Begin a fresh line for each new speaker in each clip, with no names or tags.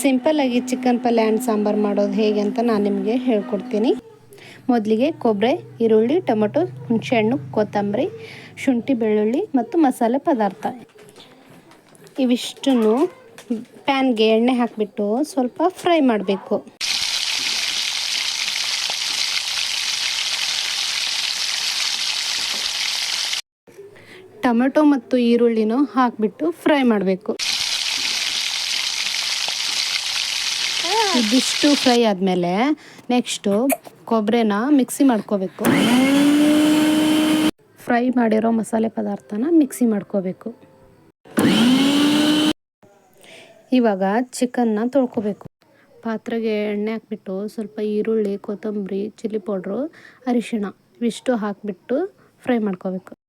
ಸಿಂಪಲ್ಲಾಗಿ ಚಿಕನ್ ಪಲ್ಯ ಆ್ಯಂಡ್ ಸಾಂಬಾರು ಮಾಡೋದು ಹೇಗೆ ಅಂತ ನಾನು ನಿಮಗೆ ಹೇಳ್ಕೊಡ್ತೀನಿ. ಮೊದಲಿಗೆ ಕೊಬ್ಬರಿ ಈರುಳ್ಳಿ, ಟೊಮೊಟೊ, ಹುಣಸೆಹಣ್ಣು, ಕೊತ್ತಂಬರಿ, ಶುಂಠಿ, ಬೆಳ್ಳುಳ್ಳಿ ಮತ್ತು ಮಸಾಲೆ ಪದಾರ್ಥ. ಇವಿಷ್ಟನ್ನು ಪ್ಯಾನ್ಗೆ ಎಣ್ಣೆ ಹಾಕಿಬಿಟ್ಟು ಸ್ವಲ್ಪ ಫ್ರೈ ಮಾಡಬೇಕು. ಟೊಮೆಟೊ ಮತ್ತು ಈರುಳ್ಳಿನೂ ಹಾಕಿಬಿಟ್ಟು ಫ್ರೈ ಮಾಡಬೇಕು. ಇದಿಷ್ಟು ಫ್ರೈ ಆದಮೇಲೆ ನೆಕ್ಸ್ಟು ಕೊಬ್ಬರಿನ ಮಿಕ್ಸಿ ಮಾಡ್ಕೋಬೇಕು. ಫ್ರೈ ಮಾಡಿರೋ ಮಸಾಲೆ ಪದಾರ್ಥನ ಮಿಕ್ಸಿ ಮಾಡ್ಕೋಬೇಕು. ಇವಾಗ ಚಿಕನ್ನ ತೊಳ್ಕೊಬೇಕು. ಪಾತ್ರೆಗೆ ಎಣ್ಣೆ ಹಾಕ್ಬಿಟ್ಟು ಸ್ವಲ್ಪ ಈರುಳ್ಳಿ, ಕೊತ್ತಂಬರಿ, ಚಿಲ್ಲಿ ಪೌಡ್ರು, ಅರಿಶಿಣ ಇವಿಷ್ಟು ಹಾಕಿಬಿಟ್ಟು ಫ್ರೈ ಮಾಡ್ಕೋಬೇಕು.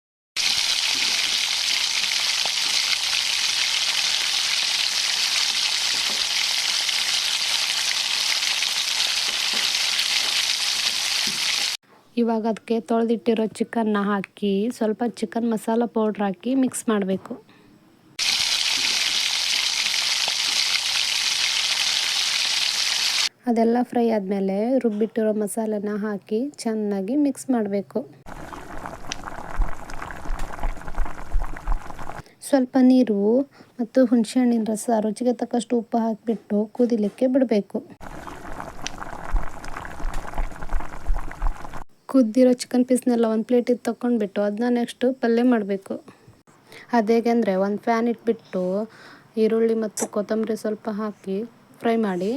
ಇವಾಗ ಅದಕ್ಕೆ ತೊಳೆದಿಟ್ಟಿರೋ ಚಿಕನ್ನ ಹಾಕಿ ಸ್ವಲ್ಪ ಚಿಕನ್ ಮಸಾಲ ಪೌಡ್ರ್ ಹಾಕಿ ಮಿಕ್ಸ್ ಮಾಡಬೇಕು. ಅದೆಲ್ಲ ಫ್ರೈ ಆದಮೇಲೆ ರುಬ್ಬಿಟ್ಟಿರೋ ಮಸಾಲೆನ ಹಾಕಿ ಚೆನ್ನಾಗಿ ಮಿಕ್ಸ್ ಮಾಡಬೇಕು. ಸ್ವಲ್ಪ ನೀರು ಮತ್ತು ಹುಣಸೆಹಣ್ಣಿನ ರಸ ರುಚಿಗೆ ತಕ್ಕಷ್ಟು ಉಪ್ಪು ಹಾಕಿಬಿಟ್ಟು ಕುದಿಲಿಕ್ಕೆ ಬಿಡಬೇಕು. ಕುದ್ದಿರೋ ಚಿಕನ್ ಪೀಸ್ನೆಲ್ಲ ಒಂದು ಪ್ಲೇಟಿಗೆ ತಗೊಂಡ್ಬಿಟ್ಟು ಅದನ್ನ ನೆಕ್ಸ್ಟು ಪಲ್ಯ ಮಾಡಬೇಕು. ಅದೇಗೆಂದರೆ ಒಂದು ಫ್ಯಾನ್ ಇಟ್ಬಿಟ್ಟು ಈರುಳ್ಳಿ ಮತ್ತು ಕೊತ್ತಂಬರಿ ಸ್ವಲ್ಪ ಹಾಕಿ ಫ್ರೈ ಮಾಡಿ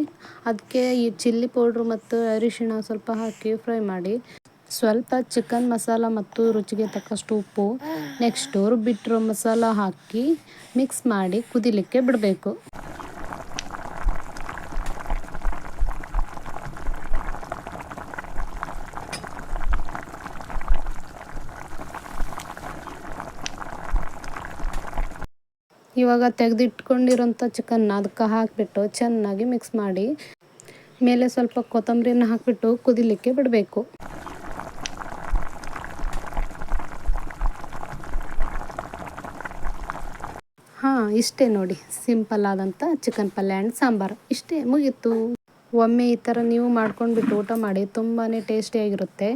ಅದಕ್ಕೆ ಈ ಚಿಲ್ಲಿ ಪೌಡ್ರು ಮತ್ತು ಅರಿಶಿಣ ಸ್ವಲ್ಪ ಹಾಕಿ ಫ್ರೈ ಮಾಡಿ, ಸ್ವಲ್ಪ ಚಿಕನ್ ಮಸಾಲ ಮತ್ತು ರುಚಿಗೆ ತಕ್ಕಷ್ಟು ಉಪ್ಪು ನೆಕ್ಸ್ಟು ರುಬ್ಬಿಟ್ಟಿರೋ ಮಸಾಲ ಹಾಕಿ ಮಿಕ್ಸ್ ಮಾಡಿ ಕುದಿಲಿಕ್ಕೆ ಬಿಡಬೇಕು. ಇವಾಗ ತೆಗೆದಿಟ್ಕೊಂಡಿರೋಂಥ ಚಿಕನ್ನ ಅದಕ್ಕೆ ಹಾಕಿಬಿಟ್ಟು ಚೆನ್ನಾಗಿ ಮಿಕ್ಸ್ ಮಾಡಿ, ಮೇಲೆ ಸ್ವಲ್ಪ ಕೊತ್ತಂಬರಿನ ಹಾಕಿಬಿಟ್ಟು ಕುದಿಲಿಕ್ಕೆ ಬಿಡಬೇಕು. ಹಾಂ, ಇಷ್ಟೇ ನೋಡಿ ಸಿಂಪಲ್ ಆದಂಥ ಚಿಕನ್ ಪಲ್ಯ ಆ್ಯಂಡ್ ಸಾಂಬಾರು. ಇಷ್ಟೇ ಮುಗೀತು. ಒಮ್ಮೆ ಈ ಥರ ನೀವು ಮಾಡ್ಕೊಂಡ್ಬಿಟ್ಟು ಊಟ ಮಾಡಿ ತುಂಬಾ ಟೇಸ್ಟಿಯಾಗಿರುತ್ತೆ